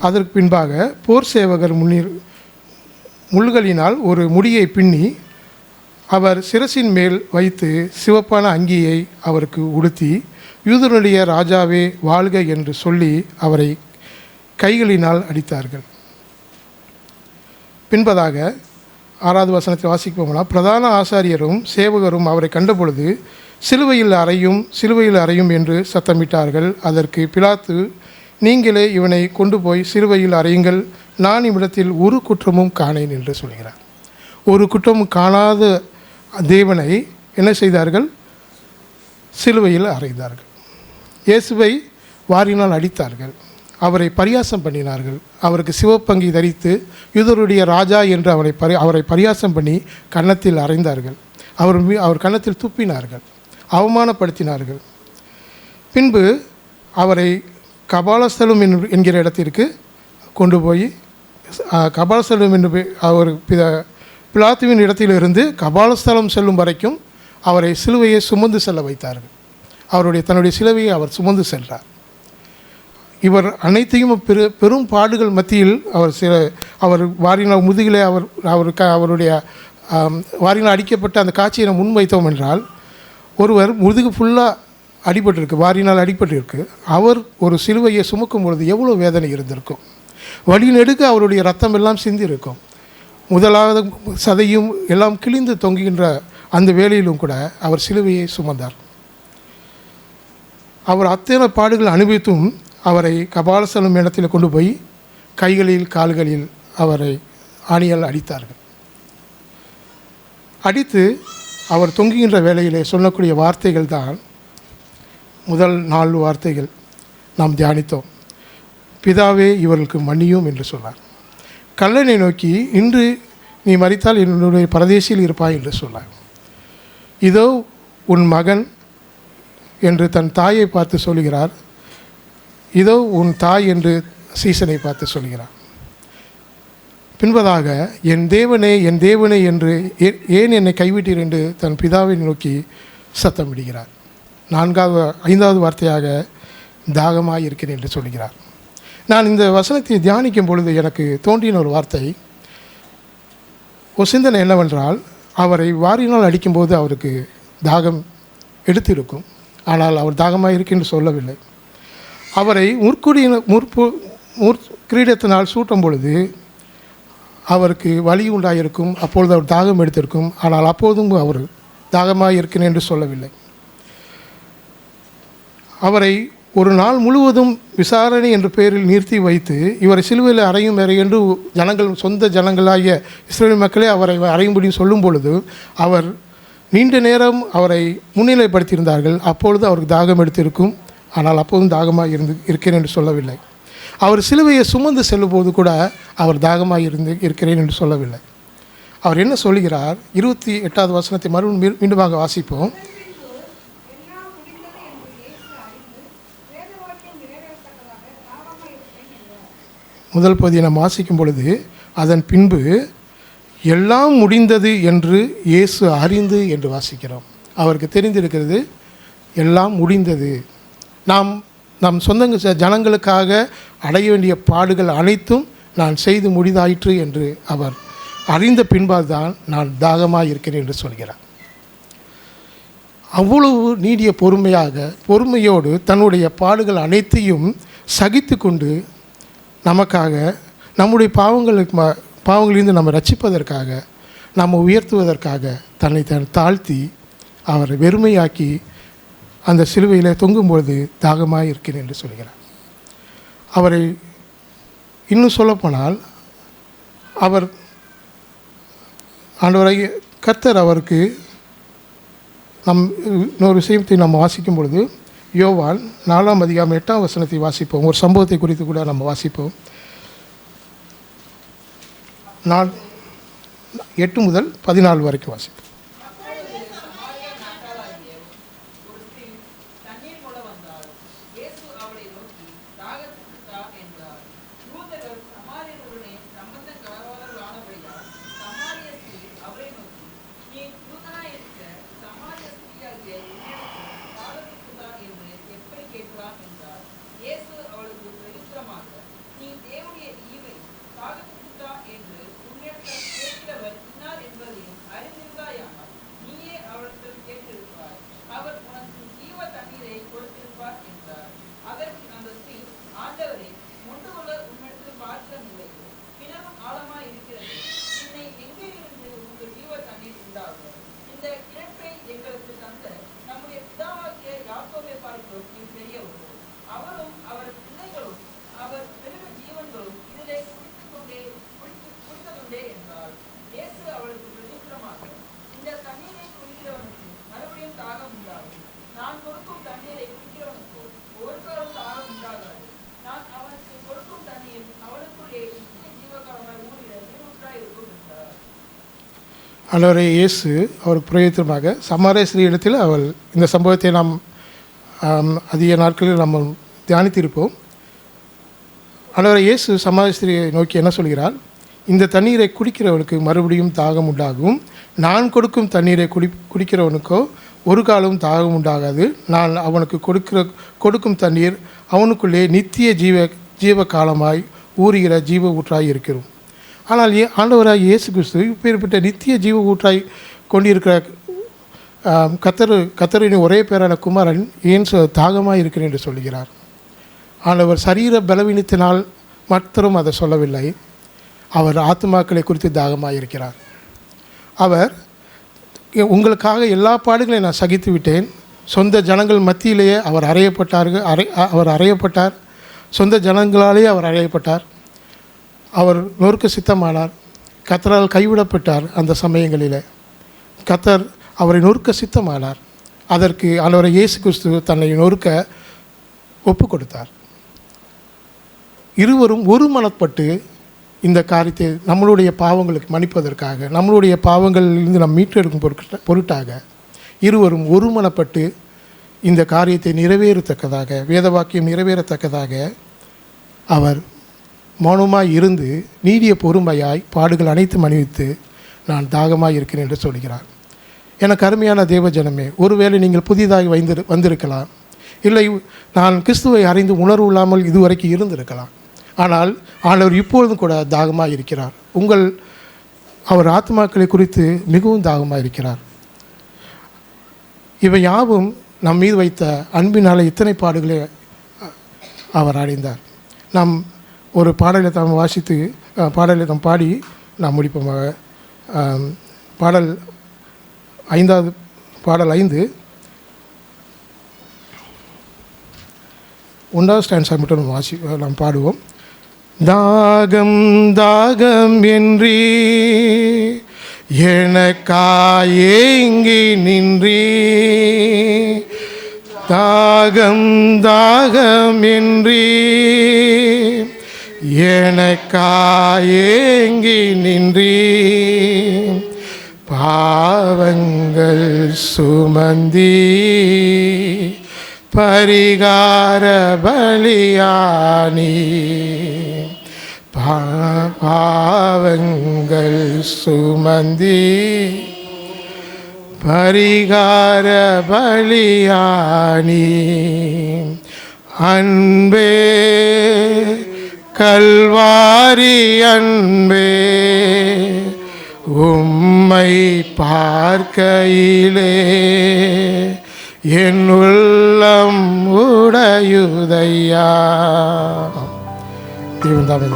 அதற்கு பின்பாக போர் சேவகர் முன்னில் முள்களினால் ஒரு முடியை பின்னி அவர் சிரசின் மேல் வைத்து சிவப்பான அங்கியை அவருக்கு உடுத்தி யூதனுடைய ராஜாவே வாழ்க என்று சொல்லி அவரை கைகளினால் அடித்தார்கள். பின்பதாக ஆறாவது வசனத்தை வாசிப்போம்னா பிரதான ஆசாரியரும் சேவகரும் அவரை கண்டபொழுது சிலுவையில் அறையும் சிலுவையில் அறையும் என்று சத்தமிட்டார்கள். அதற்கு பிலாத்து நீங்களே இவனை கொண்டு போய் சிறுவையில் அறையுங்கள். நான் இவ்விடத்தில் ஒரு குற்றமும் காணேன் என்று சொல்கிறார். ஒரு குற்றமும் காணாத தேவனை என்ன செய்தார்கள்? சிலுவையில் அறைந்தார்கள். இயேசுவை வாரினால் அடித்தார்கள். அவரை பரியாசம் பண்ணினார்கள். அவருக்கு சிவப்பங்கி தரித்து யூதருடைய ராஜா என்று அவரை பரி அவரை பரியாசம் பண்ணி கன்னத்தில் அறைந்தார்கள். அவர் அவர் கன்னத்தில் துப்பினார்கள். அவமானப்படுத்தினார்கள். பின்பு அவரை கபாலஸ்தலம் என்கிற இடத்திற்கு கொண்டு போய் கபாலஸ்தலம் என்று அவர் பித பிலாத்துவின் இடத்திலிருந்து கபாலஸ்தலம் செல்லும் வரைக்கும் அவரை சிலுவையை சுமந்து செல்ல வைத்தார்கள். அவருடைய தன்னுடைய சிலுவையை அவர் சுமந்து சென்றார். இவர் அனைத்தையும் பெரு பெரும் பாடுகள் மத்தியில் அவர் சில அவர் வாரினால் முதுகிலே அவர் அவருக்கு அவருடைய வாரினால் அடிக்கப்பட்ட அந்த காட்சியை நாம் முன்வைத்தோம் என்றால் ஒருவர் முதுகு ஃபுல்லாக அடிபட்டிருக்கு வாரினால் அடிபட்டிருக்கு. அவர் ஒரு சிலுவையை சுமக்கும் பொழுது எவ்வளோ வேதனை இருந்திருக்கும். வழி நெடுக்க அவருடைய ரத்தம் எல்லாம் சிந்திருக்கும். முதலாவது சதையும் எல்லாம் கிழிந்து தொங்குகின்ற அந்த வேலையிலும் கூட அவர் சிலுவையை சுமந்தார். அவர் அத்தனை பாடுகள் அனுபவித்தும் அவரை கபாலசலம் இடத்தில் கொண்டு போய் கைகளில் கால்களில் அவரை ஆணியால் அடித்தார்கள். அடித்து அவர் தொங்குகின்ற வேலையிலே சொல்லக்கூடிய வார்த்தைகள் தான் முதல் நாலு வார்த்தைகள் நாம் தியானித்தோம். பிதாவே இவர்களுக்கு மன்னியும் என்று சொன்னார். கல்லனை நோக்கி இன்று நீ மறித்தால் என்னுடைய பரதேசியில் இருப்பாய் என்று சொன்னார். இதோ உன் மகன் என்று தன் தாயை பார்த்து சொல்கிறார். இதோ உன் தாய் என்று சீசனை பார்த்து சொல்கிறார். பின்பதாக என் தேவனே என் தேவனே என்று ஏ- ஏன் என்னை கைவிட்டீர் என்று தன் பிதாவை நோக்கி சத்தமிடுகிறார். நான்காவது ஐந்தாவது வார்த்தையாக தாகமாக இருக்கிறேன் என்று சொல்கிறார் நான் இந்த வசனத்தை தியானிக்கும் பொழுது எனக்கு தோன்றின ஒரு வார்த்தை. ஒரு சிந்தனை என்னவென்றால் அவரை வாரினால் அடிக்கும்போது அவருக்கு தாகம் எடுத்திருக்கும். ஆனால் அவர் தாகமாக இருக்கென்று சொல்லவில்லை. அவரை முற்குடியின முற்பு முற் கிரீடத்தினால் சூட்டும் பொழுது அவருக்கு வலி உண்டாயிருக்கும். அப்பொழுது அவர் தாகம் எடுத்திருக்கும். ஆனால் அப்போதும் அவர் தாகமாக இருக்கிறேன் என்று சொல்லவில்லை. அவரை ஒரு நாள் முழுவதும் விசாரணை என்ற பெயரில் நிறுத்தி வைத்து இவரை சிலுவையில் அறையும் வரை என்று ஜனங்கள் சொந்த ஜனங்களாகிய இஸ்ரேல் மக்களே அவரை அறையும்படி சொல்லும் பொழுது அவர் நீண்ட நேரம் அவரை முன்னிலைப்படுத்தியிருந்தார்கள். அப்பொழுது அவருக்கு தாகம் எடுத்திருக்கும். ஆனால் அப்போதும் தாகமாக இருந்து இருக்கிறேன் என்று சொல்லவில்லை. அவர் சிலுவையை சுமந்து செல்லும்போது கூட அவர் தாகமாக இருந்து இருக்கிறேன் என்று சொல்லவில்லை. அவர் என்ன சொல்கிறார்? இருபத்தி எட்டாவது வசனத்தை மறுபடியும் மீண்டுமாக வாசிப்போம். முதல் பகுதியை நாம் வாசிக்கும் பொழுது அதன் பின்பு எல்லாம் முடிந்தது என்று இயேசு அறிந்து என்று வாசிக்கிறோம். அவருக்கு தெரிந்திருக்கிறது எல்லாம் முடிந்தது. நாம் நம் சொந்தங்க ஜனங்களுக்காக அடைய வேண்டிய பாடுகள் அனைத்தும் நான் செய்து முடிதாயிற்று என்று அவர் அறிந்த பின்பால்தான் நான் தாகமாக இருக்கிறேன் என்று சொல்கிறார். அவ்வளவு நீடிய பொறுமையாக பொறுமையோடு தன்னுடைய பாடுகள் அனைத்தையும் சகித்து கொண்டு நமக்காக நம்முடைய பாவங்களுக்கு ம பாவங்களிலிருந்து நம்ம ரட்சிப்பதற்காக நம்ம உயர்த்துவதற்காக தன்னை தன் தாழ்த்தி அவரை வெறுமையாக்கி அந்த சிலுவையில் தொங்கும்பொழுது தாகமாக இருக்கிறேன் என்று சொல்கிறார். அவரை இன்னும் சொல்லப்போனால் அவர் ஆண்டவரை கர்த்தர் அவருக்கு நம் இன்னொரு விஷயத்தை நம்ம வாசிக்கும் பொழுது யோவான் நாலாம் அதிகாரம் எட்டாம் வசனத்தை வாசிப்போம். ஒரு சம்பவத்தை குறித்து கூட நம்ம வாசிப்போம். நாள் எட்டு முதல் பதினாலு வரைக்கும் வாசிப்போம். அன்றவரை இயேசு அவருக்கு பிரயோஜனமாக சமாரே ஸ்ரீ அவள் இந்த சம்பவத்தை நாம் அதிக நாட்களில் நம்ம தியானித்திருப்போம். அன்றவரை இயேசு சமாரே நோக்கி என்ன சொல்கிறார்? இந்த தண்ணீரை குடிக்கிறவனுக்கு மறுபடியும் தாகம் உண்டாகும். நான் கொடுக்கும் தண்ணீரை குடி குடிக்கிறவனுக்கோ ஒரு காலம் தாகம் உண்டாகாது. நான் அவனுக்கு கொடுக்கிற கொடுக்கும் தண்ணீர் அவனுக்குள்ளே நித்திய ஜீவ ஜீவ காலமாய் ஊறுகிற ஜீவ ஊற்றாய் இருக்கிறோம். ஆனால் ஏ ஆண்டவராய் இயேசு கிறிஸ்து இப்பேற்பட்ட நித்திய ஜீவ ஊற்றாய் கொண்டிருக்கிற கத்தரு கத்தர் கத்தரின் ஒரே பேரான குமாரன் ஏன் சொ- தாகமாக இருக்கிறேன் என்று சொல்கிறார் ஆண்டவர் சரீர பலவீனத்தினால் மாத்திரம் அதை சொல்லவில்லை. அவர் ஆத்மாக்களை குறித்து தாகமாக இருக்கிறார். அவர் உங்களுக்காக எல்லா பாடுகளையும் நான் சகித்து விட்டேன். சொந்த ஜனங்கள் மத்தியிலேயே அவர் அறையப்பட்டார்கள் அறை அ- அவர் அறையப்பட்டார். சொந்த ஜனங்களாலேயே அவர் அறையப்பட்டார். அவர் நொறுக்க சித்தமானார். கத்தரால் கைவிடப்பட்டார் அந்த சமயங்களில். கத்தர் அவரை நொறுக்க சித்தமானார். அதற்கு ஆண்டவரை இயேசு கிறிஸ்து தன்னை நொறுக்க ஒப்பு கொடுத்தார் இருவரும் ஒரு மனப்பட்டு இந்த காரியத்தை நம்மளுடைய பாவங்களுக்கு மன்னிப்பதற்காக நம்மளுடைய பாவங்களிலிருந்து நாம் மீட்டெடுக்கும் பொருட்க பொருட்டாக இருவரும் ஒருமனப்பட்டு இந்த காரியத்தை நிறைவேறத்தக்கதாக வேத வாக்கியம் நிறைவேறத்தக்கதாக அவர் மௌனமாய் இருந்து நீடிய பொறுமையாய் பாடுகள் அனைத்தும் அணிவித்து நான் தாகமாக இருக்கிறேன் என்று சொல்கிறார். எனக்கு அருமையான தேவஜனமே ஒருவேளை நீங்கள் புதிதாக வைந்து வந்திருக்கலாம். இல்லை நான் கிறிஸ்துவை அறிந்து உணர்வு இல்லாமல் இதுவரைக்கும் இருந்திருக்கலாம். ஆனால் ஆண்டவர் இப்பொழுதும் கூட தாகமாக இருக்கிறார். உங்கள் அவர் ஆத்மாக்களை குறித்து மிகவும் தாகமாக இருக்கிறார். இவை யாவும் நம் மீது வைத்த அன்பினால் இத்தனை பாடுகளை அவர் அடைந்தார். நம் ஒரு பாடலை தாம் வாசித்து பாடலை தாம் பாடி நாம் முடிப்போமாக. பாடல் ஐந்தாவது பாடல் ஐந்து. ஒன்றாவது ஸ்டாண்ட் மட்டும் நம்ம வாசி நாம் பாடுவோம். தாகம் தாகம் என்றீ எனக்காயேங்கி நின்றீ தாகம் தாகம் என்றீ எனக்காயேங்கி நின்றீ பாவங்கள் சுமந்தி பரிகார பலியானி பாவங்கள் சுமந்தி பரிகார பலியானி அன்பே கல்வாரி அன்பே உம்மை பார்க்கையிலே என் உள்ளம் உடையுதையா. தேவன் தாமே